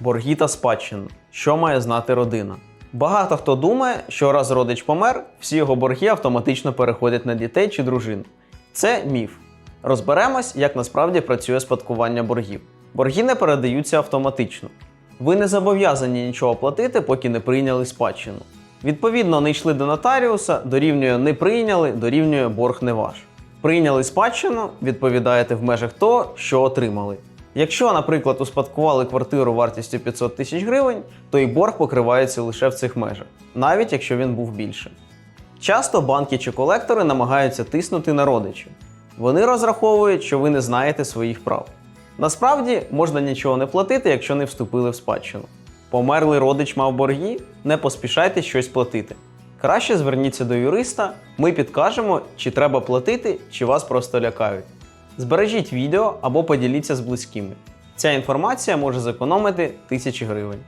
Борги та спадщину. Що має знати родина? Багато хто думає, що раз родич помер, всі його борги автоматично переходять на дітей чи дружин. Це міф. Розберемось, як насправді працює спадкування боргів. Борги не передаються автоматично. Ви не зобов'язані нічого платити, поки не прийняли спадщину. Відповідно, не йшли до нотаріуса, дорівнює не прийняли, дорівнює борг не ваш. Прийняли спадщину, відповідаєте в межах того, що отримали. Якщо, наприклад, успадкували квартиру вартістю 500 тисяч гривень, то і борг покривається лише в цих межах, навіть якщо він був більше. Часто банки чи колектори намагаються тиснути на родичів. Вони розраховують, що ви не знаєте своїх прав. Насправді можна нічого не платити, якщо не вступили в спадщину. Померлий родич мав борги, не поспішайте щось платити. Краще зверніться до юриста, ми підкажемо, чи треба платити, чи вас просто лякають. Збережіть відео або поділіться з близькими. Ця інформація може зекономити тисячі гривень.